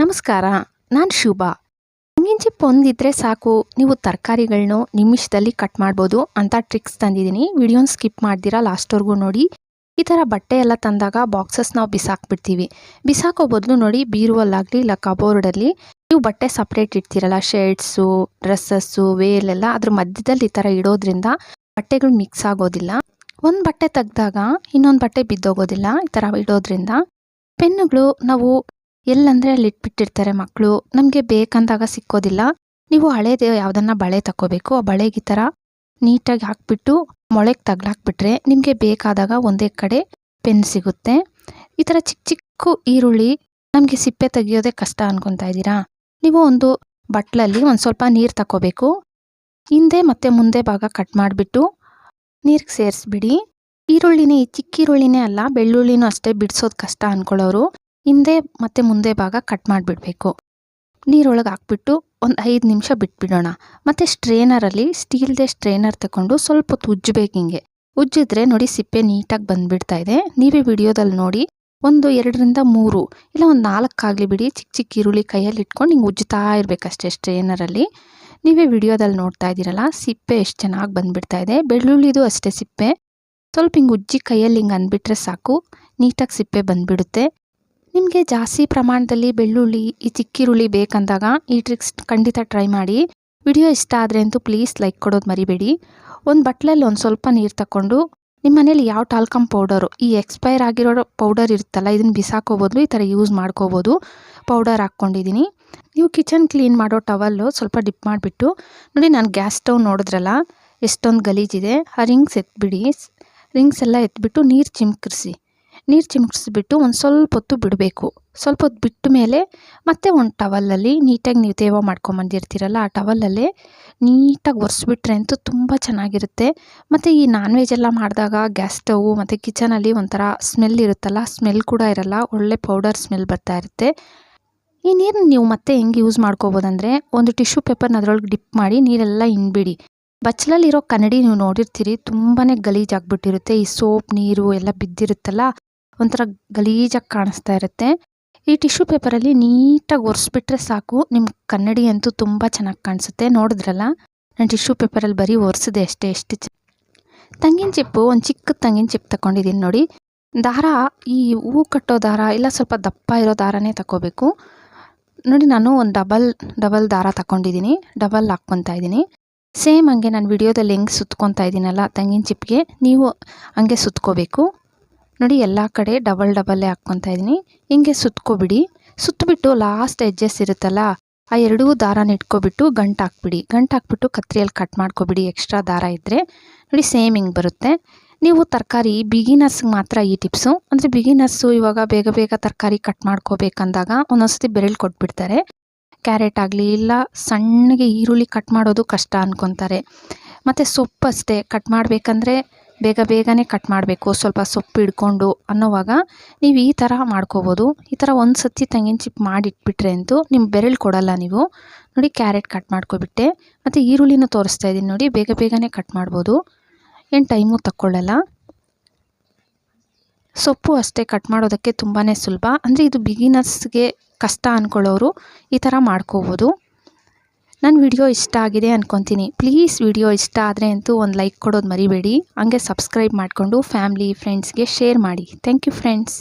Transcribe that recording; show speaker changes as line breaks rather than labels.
ನಮಸ್ಕಾರ, ನಾನು ಶುಭ. ತೆಂಗಿನ ಚಿಪ್ಪು ಒಂದಿದ್ರೆ ಸಾಕು, ನೀವು ತರಕಾರಿಗಳನ್ನೂ ನಿಮಿಷದಲ್ಲಿ ಕಟ್ ಮಾಡ್ಬೋದು ಅಂತ ಟ್ರಿಕ್ಸ್ ತಂದಿದ್ದೀನಿ ವಿಡಿಯೋನ ಸ್ಕಿಪ್ ಮಾಡ್ದಿರಾ ಲಾಸ್ಟ್ವರೆಗೂ ನೋಡಿ. ಈ ಥರ ಬಟ್ಟೆ ಎಲ್ಲ ತಂದಾಗ ಬಾಕ್ಸಸ್ ನಾವು ಬಿಸಾಕ್ಬಿಡ್ತೀವಿ. ಬಿಸಾಕೋ ಬದಲು ನೋಡಿ ಬೀರುವಲ್ಲಾಗಲಿ ಇಲ್ಲ ಕಬೋರ್ಡಲ್ಲಿ ನೀವು ಬಟ್ಟೆ ಸಪ್ರೇಟ್ ಇಡ್ತೀರಲ್ಲ ಶರ್ಟ್ಸು ಡ್ರೆಸ್ಸಸ್ಸು ವೇಲೆಲ್ಲ ಅದ್ರ ಮಧ್ಯದಲ್ಲಿ ಈ ಥರ ಇಡೋದ್ರಿಂದ ಬಟ್ಟೆಗಳು ಮಿಕ್ಸ್ ಆಗೋದಿಲ್ಲ. ಒಂದು ಬಟ್ಟೆ ತೆಗ್ದಾಗ ಇನ್ನೊಂದು ಬಟ್ಟೆ ಬಿದ್ದೋಗೋದಿಲ್ಲ. ಈ ಥರ ಇಡೋದ್ರಿಂದ ಪೆನ್ನುಗಳು ನಾವು ಎಲ್ಲಂದರೆ ಅಲ್ಲಿ ಇಟ್ಬಿಟ್ಟಿರ್ತಾರೆ ಮಕ್ಕಳು ನಮಗೆ ಬೇಕಂದಾಗ ಸಿಕ್ಕೋದಿಲ್ಲ. ನೀವು ಹಳೇದು ಯಾವುದನ್ನ ಬಳೆ ತಗೋಬೇಕು ಆ ಬಳೆಗೆ ಈ ಥರ ನೀಟಾಗಿ ಹಾಕ್ಬಿಟ್ಟು ಮೊಳೆಗೆ ತಗ್ಲಾಕ್ಬಿಟ್ರೆ ನಿಮಗೆ ಬೇಕಾದಾಗ ಒಂದೇ ಕಡೆ ಪೆನ್ ಸಿಗುತ್ತೆ. ಈ ಥರ ಚಿಕ್ಕ ಚಿಕ್ಕ ಈರುಳ್ಳಿ ನಮಗೆ ಸಿಪ್ಪೆ ತೆಗಿಯೋದೇ ಕಷ್ಟ ಅನ್ಕೊತಾ ಇದ್ದೀರಾ? ನೀವು ಒಂದು ಬಟ್ಲಲ್ಲಿ ಒಂದು ಸ್ವಲ್ಪ ನೀರು ತಗೋಬೇಕು ಹಿಂದೆ ಮತ್ತು ಮುಂದೆ ಭಾಗ ಕಟ್ ಮಾಡಿಬಿಟ್ಟು ನೀರಿಗೆ ಸೇರಿಸ್ಬಿಡಿ. ಈರುಳ್ಳಿನೇ ಈ ಚಿಕ್ಕ ಈರುಳ್ಳಿನೇ ಅಲ್ಲ, ಬೆಳ್ಳುಳ್ಳಿನೂ ಅಷ್ಟೇ ಬಿಡಿಸೋದು ಕಷ್ಟ ಅಂದ್ಕೊಳ್ಳೋರು ಹಿಂದೆ ಮತ್ತು ಮುಂದೆ ಭಾಗ ಕಟ್ ಮಾಡಿಬಿಡ್ಬೇಕು. ನೀರೊಳಗೆ ಹಾಕ್ಬಿಟ್ಟು ಒಂದು ಐದು ನಿಮಿಷ ಬಿಟ್ಬಿಡೋಣ. ಮತ್ತು ಸ್ಟ್ರೇನರಲ್ಲಿ ಸ್ಟೀಲ್ದೇ ಸ್ಟ್ರೇನರ್ ತಗೊಂಡು ಸ್ವಲ್ಪ ಹೊತ್ತು ಉಜ್ಜಬೇಕು ಹಿಂಗೆ. ಉಜ್ಜಿದ್ರೆ ನೋಡಿ ಸಿಪ್ಪೆ ನೀಟಾಗಿ ಬಂದುಬಿಡ್ತಾ ಇದೆ. ನೀವೇ ವಿಡಿಯೋದಲ್ಲಿ ನೋಡಿ ಒಂದು ಎರಡರಿಂದ ಮೂರು ಇಲ್ಲ ಒಂದು ನಾಲ್ಕಾಗಲಿ ಬಿಡಿ ಚಿಕ್ಕ ಚಿಕ್ಕ ಈರುಳ್ಳಿ ಕೈಯಲ್ಲಿ ಇಟ್ಕೊಂಡು ಹಿಂಗೆ ಉಜ್ಜುತ್ತಾ ಇರಬೇಕಷ್ಟೇ ಸ್ಟ್ರೇನರಲ್ಲಿ ನೀವೇ ವಿಡಿಯೋದಲ್ಲಿ ನೋಡ್ತಾ ಇದ್ದೀರಲ್ಲ, ಸಿಪ್ಪೆ ಎಷ್ಟು ಚೆನ್ನಾಗಿ ಬಂದುಬಿಡ್ತಾ ಇದೆ. ಬೆಳ್ಳುಳ್ಳಿದು ಅಷ್ಟೇ ಸಿಪ್ಪೆ. ಸ್ವಲ್ಪ ಹಿಂಗೆ ಉಜ್ಜಿ ಕೈಯಲ್ಲಿ ಹಿಂಗೆ ಅಂದ್ಬಿಟ್ರೆ ಸಾಕು. ನೀಟಾಗಿ ಸಿಪ್ಪೆ ಬಂದ್ಬಿಡುತ್ತೆ. ನಿಮಗೆ ಜಾಸ್ತಿ ಪ್ರಮಾಣದಲ್ಲಿ ಬೆಳ್ಳುಳ್ಳಿ, ಈ ಚಿಕ್ಕಿರುಳ್ಳಿ ಬೇಕಂದಾಗ ಈ ಟ್ರಿಕ್ಸ್ ಖಂಡಿತ ಟ್ರೈ ಮಾಡಿ. ವಿಡಿಯೋ ಇಷ್ಟ ಆದರೆ ಅಂತೂ ಪ್ಲೀಸ್ ಲೈಕ್ ಕೊಡೋದು ಮರಿಬೇಡಿ. ಒಂದು ಬಟ್ಲಲ್ಲಿ ಒಂದು ಸ್ವಲ್ಪ ನೀರು ತಗೊಂಡು ನಿಮ್ಮ ಮನೇಲಿ ಯಾವ ಟಾಲ್ಕಮ್ ಪೌಡರು ಈ ಎಕ್ಸ್ಪೈರ್ ಆಗಿರೋ ಪೌಡರ್ ಇರುತ್ತಲ್ಲ ಇದನ್ನು ಬಿಸಾಕೋಬೋದು ಈ ಥರ ಯೂಸ್ ಮಾಡ್ಕೋಬೋದು. ಪೌಡರ್ ಹಾಕ್ಕೊಂಡಿದ್ದೀನಿ ನೀವು ಕಿಚನ್ ಕ್ಲೀನ್ ಮಾಡೋ ಟವಲ್ಲು ಸ್ವಲ್ಪ ಡಿಪ್ ಮಾಡಿಬಿಟ್ಟು, ನೋಡಿ ನಾನು ಗ್ಯಾಸ್ ಸ್ಟವ್ ನೋಡಿದ್ರಲ್ಲ, ಎಷ್ಟೊಂದು ಗಲೀಜಿದೆ ಆ ರಿಂಗ್ಸ್ ಎತ್ಬಿಡಿ. ರಿಂಗ್ಸ್ ಎಲ್ಲ ಎತ್ಬಿಟ್ಟು ನೀರು ಚಿಮ್ಕರಿಸಿ. ನೀರು ಚಿಮುಕಿಸ್ಬಿಟ್ಟು ಒಂದು ಸ್ವಲ್ಪ ಹೊತ್ತು ಬಿಡಬೇಕು. ಸ್ವಲ್ಪ ಹೊತ್ತು ಬಿಟ್ಟ ಮೇಲೆ ಮತ್ತೆ ಒಂದು ಟವಲಲ್ಲಿ ನೀಟಾಗಿ ನೀವು ತೇವ ಮಾಡ್ಕೊಂಬಂದಿರ್ತೀರಲ್ಲ ಆ ಟವಲಲ್ಲೇ ನೀಟಾಗಿ ಒರೆಸ್ಬಿಟ್ರೆ ಅಂತೂ ತುಂಬ ಚೆನ್ನಾಗಿರುತ್ತೆ. ಮತ್ತು ಈ ನಾನ್ ವೆಜ್ ಎಲ್ಲ ಮಾಡಿದಾಗ ಗ್ಯಾಸ್ ಸ್ಟೌವು ಮತ್ತು ಕಿಚನಲ್ಲಿ ಒಂಥರ ಸ್ಮೆಲ್ ಇರುತ್ತಲ್ಲ ಸ್ಮೆಲ್ ಕೂಡ ಇರಲ್ಲ, ಒಳ್ಳೆ ಪೌಡರ್ ಸ್ಮೆಲ್ ಬರ್ತಾ ಇರುತ್ತೆ. ಈ ನೀರನ್ನ ನೀವು ಮತ್ತೆ ಹೆಂಗೆ ಯೂಸ್ ಮಾಡ್ಕೋಬೋದಂದರೆ ಒಂದು ಟಿಶ್ಯೂ ಪೇಪರ್ನ ಅದರೊಳಗೆ ಡಿಪ್ ಮಾಡಿ ನೀರೆಲ್ಲ ಇನ್ಬಿಡಿ ಬಚ್ಚಲಲ್ಲಿರೋ ಕನ್ನಡಿ ನೀವು ನೋಡಿರ್ತೀರಿ ತುಂಬಾ ಗಲೀಜಾಗ್ಬಿಟ್ಟಿರುತ್ತೆ, ಈ ಸೋಪ್, ನೀರು ಎಲ್ಲ ಬಿದ್ದಿರುತ್ತಲ್ಲ. ಒಂಥರ ಗಲೀಜಾಗಿ ಕಾಣಿಸ್ತಾ ಇರುತ್ತೆ. ಈ ಟಿಶ್ಯೂ ಪೇಪರಲ್ಲಿ ನೀಟಾಗಿ ಒರೆಸ್ಬಿಟ್ರೆ ಸಾಕು. ನಿಮ್ಮ ಕನ್ನಡಿ ಅಂತೂ ತುಂಬ ಚೆನ್ನಾಗಿ ಕಾಣಿಸುತ್ತೆ. ನೋಡಿದ್ರಲ್ಲ? ನಾನು ಟಿಶ್ಯೂ ಪೇಪರಲ್ಲಿ ಬರೀ ಒರೆಸಿದೆ ಅಷ್ಟೇ, ಎಷ್ಟು ಚ. ತಂಗಿನ ಚಿಪ್ಪು, ಒಂದು ಚಿಕ್ಕ ತಂಗಿನ ಚಿಪ್ಪು ತಗೊಂಡಿದ್ದೀನಿ ನೋಡಿ. ದಾರ, ಈ ಹೂ ಕಟ್ಟೋ ದಾರ ಇಲ್ಲ ಸ್ವಲ್ಪ ದಪ್ಪ ಇರೋ ದಾರನೇ ತಗೋಬೇಕು ನೋಡಿ, ನಾನು ಒಂದು ಡಬಲ್ ಡಬಲ್ ದಾರ ತಗೊಂಡಿದ್ದೀನಿ ಡಬಲ್ ಹಾಕ್ಕೊತಾ ಇದ್ದೀನಿ ಸೇಮ್ ಹಂಗೆ ನಾನು ವಿಡಿಯೋದಲ್ಲಿ ಹೆಂಗೆ ಸುತ್ಕೊತಾ ಇದ್ದೀನಲ್ಲ ತಂಗಿನ ಚಿಪ್ಪಿಗೆ ನೀವು ಹಂಗೆ ಸುತ್ಕೋಬೇಕು. ನೋಡಿ ಎಲ್ಲ ಕಡೆ ಡಬಲ್ ಡಬಲ್ಲೇ ಹಾಕ್ಕೊತಾ ಇದ್ದೀನಿ. ಹಿಂಗೆ ಸುತ್ಕೊಬಿಡಿ. ಸುತ್ತಬಿಟ್ಟು ಲಾಸ್ಟ್ ಎಡ್ಜಸ್ ಇರುತ್ತಲ್ಲ, ಆ ಎರಡೂ ದಾರನ ಇಟ್ಕೊಬಿಟ್ಟು ಗಂಟು ಹಾಕ್ಬಿಡಿ. ಗಂಟು ಹಾಕ್ಬಿಟ್ಟು ಕತ್ರಿಯಲ್ಲಿ ಕಟ್ ಮಾಡ್ಕೊಬಿಡಿ ಎಕ್ಸ್ಟ್ರಾ ದಾರ ಇದ್ದರೆ ನೋಡಿ ಸೇಮ್ ಹಿಂಗೆ ಬರುತ್ತೆ. ನೀವು ತರಕಾರಿ ಬಿಗಿನರ್ಸ್ಗೆ ಮಾತ್ರ ಈ ಟಿಪ್ಸು ಅಂದರೆ ಬಿಗಿನರ್ಸು ಇವಾಗ ಬೇಗ ಬೇಗ ತರಕಾರಿ ಕಟ್ ಮಾಡ್ಕೋಬೇಕಂದಾಗ ಒಂದೊಂದ್ಸತಿ ಬೆರಳು ಕೊಟ್ಬಿಡ್ತಾರೆ. ಕ್ಯಾರೆಟ್ ಆಗಲಿ ಇಲ್ಲ, ಸಣ್ಣಗೆ ಈರುಳ್ಳಿ ಕಟ್ ಮಾಡೋದು ಕಷ್ಟ ಅನ್ಕೊತಾರೆ. ಮತ್ತು ಸೊಪ್ಪು ಅಷ್ಟೇ ಕಟ್ ಮಾಡಬೇಕಂದ್ರೆ ಬೇಗ ಬೇಗನೆ ಕಟ್ ಮಾಡಬೇಕು, ಸ್ವಲ್ಪ ಸೊಪ್ಪು ಹಿಡ್ಕೊಂಡು ಅನ್ನೋವಾಗ ನೀವು ಈ ಥರ ಮಾಡ್ಕೋಬೋದು. ಈ ಥರ ಒಂದು ಸತಿ ತೆಂಗಿನ ಚಿಪ್ ಮಾಡಿಟ್ಬಿಟ್ರೆ ಅಂತೂ ನಿಮ್ಮ ಬೆರಳು ಕೊಡಲ್ಲ ನೀವು. ನೋಡಿ ಕ್ಯಾರೆಟ್ ಕಟ್ ಮಾಡ್ಕೊಬಿಟ್ಟೆ. ಮತ್ತು ಈರುಳ್ಳಿನ ತೋರಿಸ್ತಾ ಇದ್ದೀನಿ ನೋಡಿ, ಬೇಗ ಬೇಗನೆ ಕಟ್ ಮಾಡ್ಬೋದು. ಏನು ಟೈಮು ತಕ್ಕೊಳ್ಳಲ್ಲ. ಸೊಪ್ಪು ಅಷ್ಟೇ ಕಟ್ ಮಾಡೋದಕ್ಕೆ ತುಂಬಾ ಸುಲಭ. ಅಂದರೆ ಇದು ಬಿಗಿನರ್ಸ್ಗೆ ಕಷ್ಟ ಅಂದ್ಕೊಳ್ಳೋರು ಈ ಥರ ಮಾಡ್ಕೋಬೋದು. ನನ್ನ ವಿಡಿಯೋ ಇಷ್ಟ ಆಗಿದೆ ಅಂದ್ಕೊತೀನಿ ಪ್ಲೀಸ್ ವಿಡಿಯೋ ಇಷ್ಟ ಆದರೆ ಅಂತೂ ಒಂದು ಲೈಕ್ ಕೊಡೋದು ಮರಿಬೇಡಿ. ಹಂಗೆ ಸಬ್ಸ್ಕ್ರೈಬ್ ಮಾಡಿಕೊಂಡು ಫ್ಯಾಮ್ಲಿ ಫ್ರೆಂಡ್ಸ್ಗೆ ಶೇರ್ ಮಾಡಿ. Thank you friends